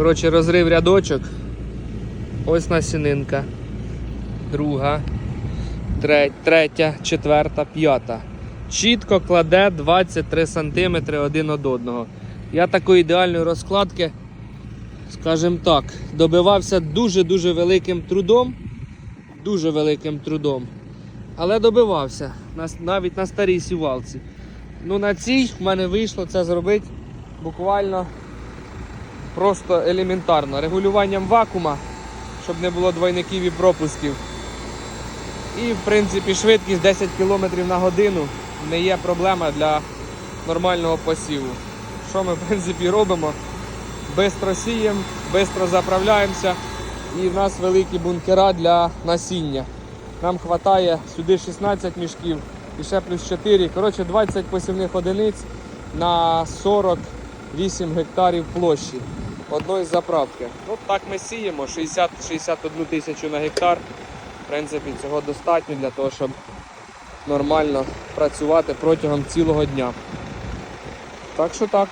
Коротше, розрив рядочок. Ось насінинка. Друга, третя, четверта, п'ята. Чітко кладе 23 см один од одного. Я такої ідеальної розкладки, скажімо так, добивався дуже-дуже великим трудом. Дуже великим трудом. Але добивався навіть на старій сівалці. Ну на цій в мене вийшло це зробити буквально просто елементарно. Регулюванням вакуума, щоб не було двойників і пропусків. І в принципі швидкість 10 км на годину не є проблема для нормального посіву. Що ми в принципі робимо? Бистро сіємо, бистро заправляємося і в нас великі бункера для насіння. Нам вистачає сюди 16 мішків і ще плюс 4. Коротше, 20 посівних одиниць на 48 гектарів площі одної заправки. Ну так ми сіємо 60-61 тисячу на гектар. В принципі, цього достатньо для того, щоб нормально працювати протягом цілого дня. Так що так.